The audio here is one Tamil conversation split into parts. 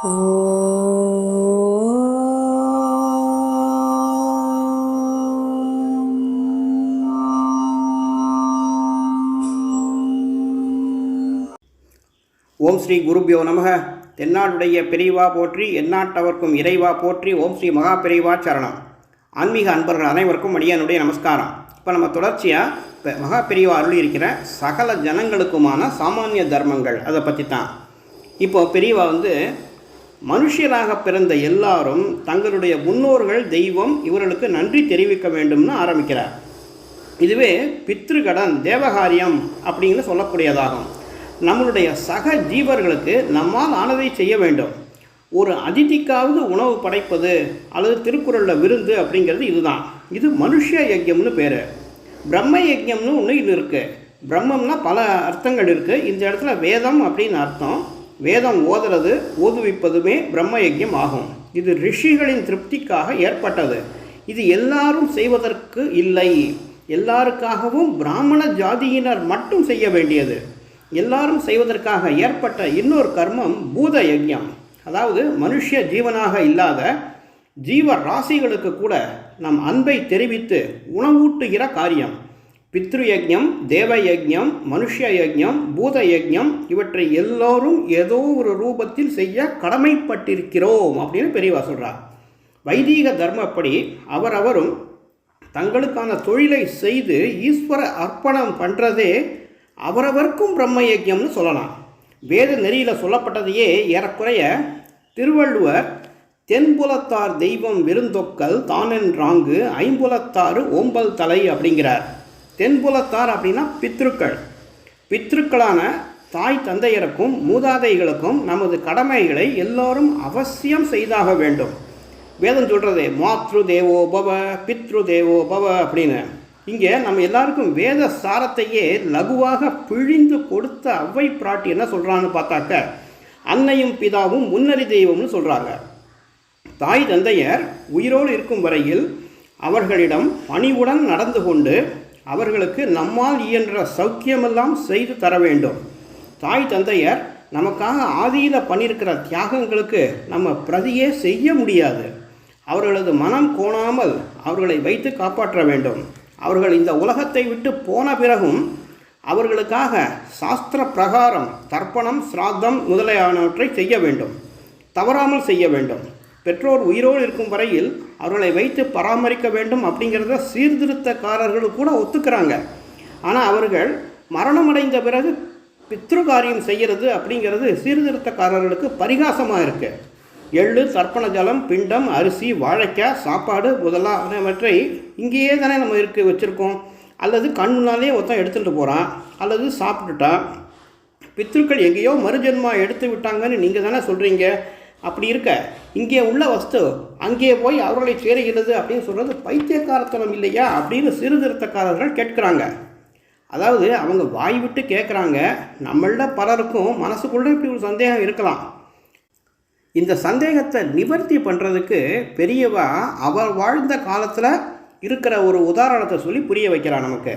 ஓம் ஸ்ரீ குருபியோ நமக. தென்னாடுடைய பெரியவா போற்றி எந்நாட்டவர்க்கும் இறைவா போற்றி ஓம் ஸ்ரீ மகா பெரியவா சரணம். ஆன்மீக அன்பர்கள் அனைவருக்கும் அடியானுடைய நமஸ்காரம். இப்போ நம்ம தொடர்ச்சியாக இப்போ மகா பெரியவா அருளி இருக்கிற சகல ஜனங்களுக்குமான சாமானிய தர்மங்கள் அதை பற்றி தான் இப்போ பெரியவா வந்து மனுஷியராக பிறந்த எல்லாரும் தங்களுடைய முன்னோர்கள் தெய்வம் இவர்களுக்கு நன்றி தெரிவிக்க வேண்டும்னு ஆரம்பிக்கிறார். இதுவே பித்ருகடன் தேவகாரியம் அப்படின்னு சொல்லக்கூடியதாகும். நம்மளுடைய சக ஜீவர்களுக்கு நம்மால் ஆனதை செய்ய வேண்டும். ஒரு அதிதிக்காவது உணவு படைப்பது அல்லது திருக்குறளில் விருந்து அப்படிங்கிறது இதுதான். இது மனுஷ யஜ்யம்னு பேர். பிரம்ம யஜ்யம்னு ஒன்று இது இருக்குது பிரம்மம்னா பல அர்த்தங்கள் இருக்குது இந்த இடத்துல வேதம் அப்படின்னு அர்த்தம். வேதம் ஓதுறது ஓதுவிப்பதுமே பிரம்ம யஜ்யம் ஆகும். இது ரிஷிகளின் திருப்திக்காக ஏற்பட்டது. இது எல்லாரும் செய்வதற்கு இல்லை. எல்லாருக்காகவும் பிராமண ஜாதியினர் மட்டும் செய்ய வேண்டியது. எல்லாரும் செய்வதற்காக ஏற்பட்ட இன்னொரு கர்மம் பூத யஜ்யம் அதாவது மனுஷ ஜீவனாக இல்லாத ஜீவ ராசிகளுக்கு கூட நம் அன்பை தெரிவித்து உணவூட்டுகிற காரியம். பித்ரு தேவயஜம் தேவ யஜ்யம் மனுஷ யஜ்யம் பூத யஜ்யம் இவற்றை எல்லோரும் ஏதோ ஒரு ரூபத்தில் செய்ய கடமைப்பட்டிருக்கிறோம் அப்படின்னு பெரியவா சொல்கிறார் வைதீக தர்மப்படி அவரவரும் தங்களுக்கான தொழிலை செய்து ஈஸ்வர அர்ப்பணம் பண்ணுறதே அவரவர்க்கும் பிரம்ம யஜ்யம்னு சொல்லலாம். வேத நெறியில் சொல்லப்பட்டதையே ஏறக்குறைய திருவள்ளுவர் தென்புலத்தார் தெய்வம் விருந்தொக்கல் தானென்றாங்கு ஐம்புலத்தாறு ஓம்பல் தலை அப்படிங்கிறார். தென்புலத்தார் அப்படின்னா பித்ருக்கள். பித்ருக்களான தாய் தந்தையருக்கும் மூதாதைகளுக்கும் நமது கடமைகளை எல்லோரும் அவசியம் செய்தாக வேண்டும். வேதம் சொல்கிறதே மாத்ரு தேவோ பவ பித்ரு தேவோ பவ அப்படின்னு. இங்கே நம்ம எல்லாருக்கும் வேத சாரத்தையே லகுவாக பிழிந்து கொடுத்த அவ்வை பிராட்டி என்ன சொல்கிறான்னு பார்த்தாக்க அன்னையும் பிதாவும் முன்னறி தெய்வம்னு சொல்கிறாங்க தாய் தந்தையர் உயிரோடு இருக்கும் வரையில் அவர்களிடம் பணிவுடன் நடந்து கொண்டு அவர்களுக்கு நம்மால் இயன்ற சௌக்கியமெல்லாம் செய்து தர வேண்டும். தாய் தந்தையர் நமக்காக ஆதியில் பண்ணியிருக்கிற தியாகங்களுக்கு நம்ம பிரதியே செய்ய முடியாது. அவர்களது மனம் கோணாமல் அவர்களை வைத்து காப்பாற்ற வேண்டும். அவர்கள் இந்த உலகத்தை விட்டு போன பிறகும் அவர்களுக்காக சாஸ்திர பிரகாரம் தர்ப்பணம் சிராத்தம் முதலியானவற்றை செய்ய வேண்டும். தவறாமல் செய்ய வேண்டும். பெற்றோர் உயிரோடு இருக்கும் வரையில் அவர்களை வைத்து பராமரிக்க வேண்டும் அப்படிங்கிறத சீர்திருத்தக்காரர்கள் கூட ஒத்துக்கிறாங்க. ஆனால் அவர்கள் மரணமடைந்த பிறகு பித்ரு காரியம் செய்கிறது அப்படிங்கிறது சீர்திருத்தக்காரர்களுக்கு பரிகாசமாக இருக்குது எள்ளு தர்ப்பண ஜலம் பிண்டம் அரிசி வாழைக்காய் சாப்பாடு முதலானவற்றை இங்கேயே தானே நம்ம இருக்கு வச்சுருக்கோம். அல்லது கண் முன்னாலே ஒருத்தன் எடுத்துகிட்டு போகிறான் அல்லது சாப்பிட்டுட்டான். பித்ருக்கள் எங்கேயோ மறுஜென்மா எடுத்து விட்டாங்கன்னு நீங்கள் தானே சொல்கிறீங்க அப்படி இருக்க இங்கே உள்ள வஸ்து அங்கே போய் அவர்களை சேருகிறது அப்படின்னு சொல்கிறது பைத்தியக்காரத்தனம் இல்லையா அப்படின்னு சீர்திருத்தக்காரர்கள் கேட்குறாங்க. அதாவது அவங்க வாய் விட்டு கேட்குறாங்க. நம்மள பலருக்கும் மனசுக்குள்ளே இப்படி ஒரு சந்தேகம் இருக்கலாம். இந்த சந்தேகத்தை நிவர்த்தி பண்ணுறதுக்கு பெரியவா அவர் வாழ்ந்த காலத்தில் இருக்கிற ஒரு உதாரணத்தை சொல்லி புரிய வைக்கிறார் நமக்கு.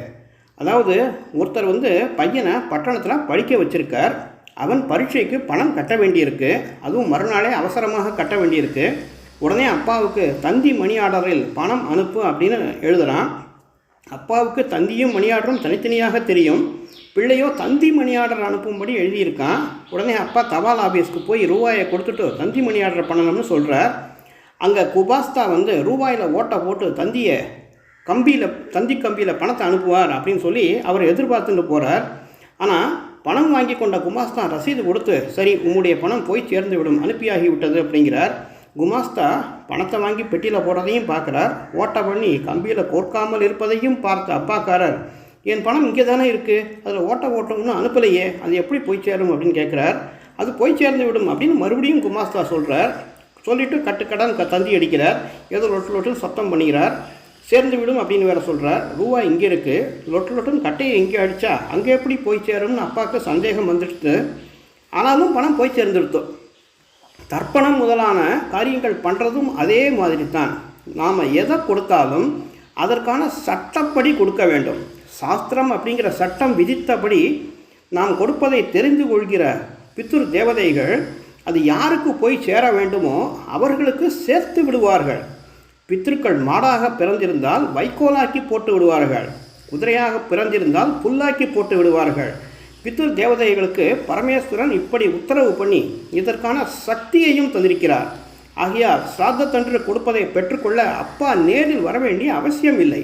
அதாவது ஒருத்தர் வந்து பையனை பட்டணத்தில் படிக்க வச்சுருக்கார். அவன் பரீட்சைக்கு பணம் கட்ட வேண்டியிருக்கு. அதுவும் மறுநாளே அவசரமாக கட்ட வேண்டியிருக்கு. உடனே அப்பாவுக்கு தந்தி மணி ஆர்டரில் பணம் அனுப்பு அப்படின்னு எழுதுகிறான் அப்பாவுக்கு தந்தியும் மணி ஆர்டரும் தனித்தனியாக தெரியும். பிள்ளையோ தந்தி மணி ஆர்டர் அனுப்பும்படி எழுதியிருக்கான். உடனே அப்பா தபால் ஆஃபீஸ்க்கு போய் ரூபாயை கொடுத்துட்டு தந்தி மணி ஆர்டர் பண்ணணும்னு சொல்கிறார் அங்கே குபாஸ்தா வந்து ரூபாயில் ஓட்டை போட்டு தந்தியை கம்பியில் தந்தி கம்பியில் பணத்தை அனுப்புவார் அப்படின்னு சொல்லி அவர் எதிர்பார்த்துட்டு போகிறார் ஆனால் வாங்கி கொண்ட குமாஸ்தா ரசீது கொடுத்து சரி உம்முடைய பணம் போய் சேர்ந்து விடும் அனுப்பியாகி விட்டது அப்படிங்கிறார். குமாஸ்தா பணத்தை வாங்கி பெட்டியில் போடுறதையும் பார்க்குறார். ஓட்டை பண்ணி கம்பியில் கோர்க்காமல் இருப்பதையும் பார்த்த அப்பாக்காரர் என் பணம் இங்கே தானே இருக்குது அதில் ஓட்ட ஓட்டம்னு அனுப்பலையே அது எப்படி போய் சேரும்? அப்படின்னு கேட்குறார். அது போய் சேர்ந்து விடும் அப்படின்னு மறுபடியும் குமாஸ்தா சொல்கிறார் சொல்லிவிட்டு கட்டுக்கடன் க தந்தி அடிக்கிறார். ஏதோ லொட்டு லொட்டு சத்தம் பண்ணுகிறார் சேர்ந்து விடும் அப்படின்னு வேற சொல்கிறார் ரூபா இங்கே இருக்குது லொட்டு லொட்டுன்னு கட்டையை இங்கே அடித்தா அங்கே எப்படி போய் சேரும்னு அப்பாவுக்கு சந்தேகம் வந்துடுச்சு ஆனாலும் பணம் போய் சேர்ந்துடுத்து. தர்ப்பணம் முதலான காரியங்கள் பண்ணுறதும் அதே மாதிரி தான் நாம் எதை கொடுத்தாலும் அதற்கான சட்டப்படி கொடுக்க வேண்டும். சாஸ்திரம் அப்படிங்கிற சட்டம் விதித்தபடி நாம் கொடுப்பதை தெரிந்து கொள்கிற பித்துர் தேவதைகள் அது யாருக்கு போய் சேர வேண்டுமோ அவர்களுக்கு சேர்த்து விடுவார்கள். பித்ருக்கள் மாடாக பிறந்திருந்தால் வைக்கோலாக்கி போட்டு விடுவார்கள். குதிரையாக பிறந்திருந்தால் புல்லாக்கி போட்டு விடுவார்கள். பித்ரு தேவதைகளுக்கு பரமேஸ்வரன் இப்படி உத்தரவு பண்ணி இதற்கான சக்தியையும் தந்திருக்கிறார். ஆகையால் சிராத்தத்தன்று கொடுப்பதை பெற்றுக்கொள்ள அப்பா நேரில் வர வேண்டிய அவசியம் இல்லை.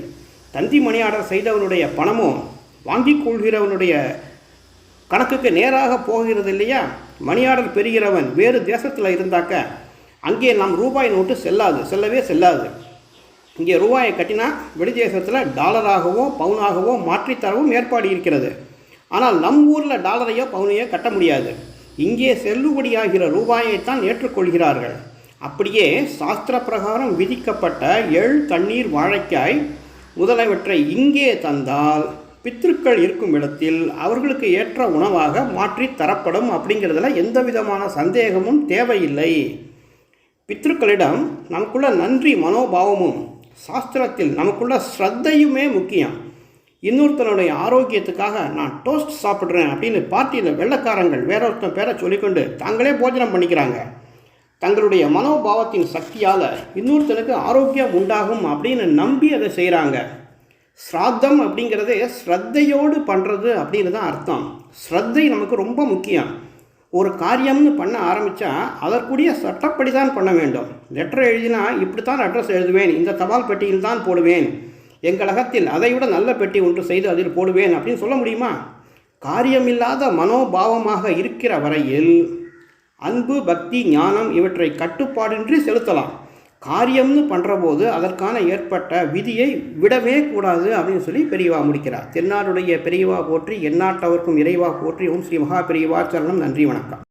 தந்தி மணியாடர் செய்தவனுடைய பணமோ வாங்கிக் கொள்கிறவனுடைய கணக்குக்கு நேராக போகிறது இல்லையா மணியாடர் பெறுகிறவன் வேறு தேசத்தில் இருந்தாக்க அங்கே நம் ரூபாய் நோட்டு செல்லாது செல்லவே செல்லாது. இங்கே ரூபாயை கட்டினா வெளிதேசத்தில் டாலராகவோ பவுனாகவோ மாற்றித்தரவும் ஏற்பாடு இருக்கிறது. ஆனால் நம் ஊரில் டாலரையோ பவுனையோ கட்ட முடியாது. இங்கே செல்லுபடியாகிற ரூபாயைத்தான் ஏற்றுக்கொள்கிறார்கள். அப்படியே சாஸ்திர பிரகாரம் விதிக்கப்பட்ட எள் தண்ணீர் வாழைக்காய் முதலவற்றை இங்கே தந்தால் பித்திருக்கள் இருக்கும் இடத்தில் அவர்களுக்கு ஏற்ற உணவாக மாற்றி தரப்படும் அப்படிங்கிறதுல எந்த விதமான சந்தேகமும் தேவையில்லை. பித்ருக்களிடம் நமக்குள்ள நன்றி மனோபாவமும் சாஸ்திரத்தில் நமக்குள்ள ஸ்ரத்தையுமே முக்கியம். இன்னொருத்தனுடைய ஆரோக்கியத்துக்காக நான் டோஸ்ட் சாப்பிட்றேன் அப்படின்னு பார்ட்டியில் வெள்ளக்காரங்கள் வேற ஒருத்தன் பேரை சொல்லிக்கொண்டு தாங்களே போஜனம் பண்ணிக்கிறாங்க. தங்களுடைய மனோபாவத்தின் சக்தியால் இன்னொருத்தனுக்கு ஆரோக்கியம் உண்டாகும் அப்படின்னு நம்பி அதை செய்கிறாங்க ஸ்ராத்தம் அப்படிங்கிறது ஸ்ரத்தையோடு பண்ணுறது அப்படின்னு தான் அர்த்தம். ஸ்ரத்தை நமக்கு ரொம்ப முக்கியம். ஒரு காரியம்னு பண்ண ஆரம்பித்தா அதற்குரிய சட்டப்படி தான் பண்ண வேண்டும். லெட்டர் எழுதினா இப்படி தான் அட்ரஸ் எழுதுவேன். இந்த தபால் பெட்டியில் தான் போடுவேன். எங்களகத்தில் அதைவிட நல்ல பெட்டி ஒன்று செய்து அதில் போடுவேன் அப்படின்னு சொல்ல முடியுமா? காரியமில்லாத மனோபாவமாக இருக்கிற வரையில் அன்பு பக்தி ஞானம் இவற்றை கட்டுப்பாடின்றி செலுத்தலாம். காரியம்னு பண்ணுற போது அதற்கான ஏற்பட்ட விதியை விடவே கூடாது அப்படின்னு சொல்லி பெரியவா முடிக்கிறார். தென்னாடுடைய பெரியவா போற்றி எந்நாட்டவர்க்கும் இறைவா போற்றி ஓம் ஸ்ரீ மகா பெரியவா சரணம் நன்றி வணக்கம்.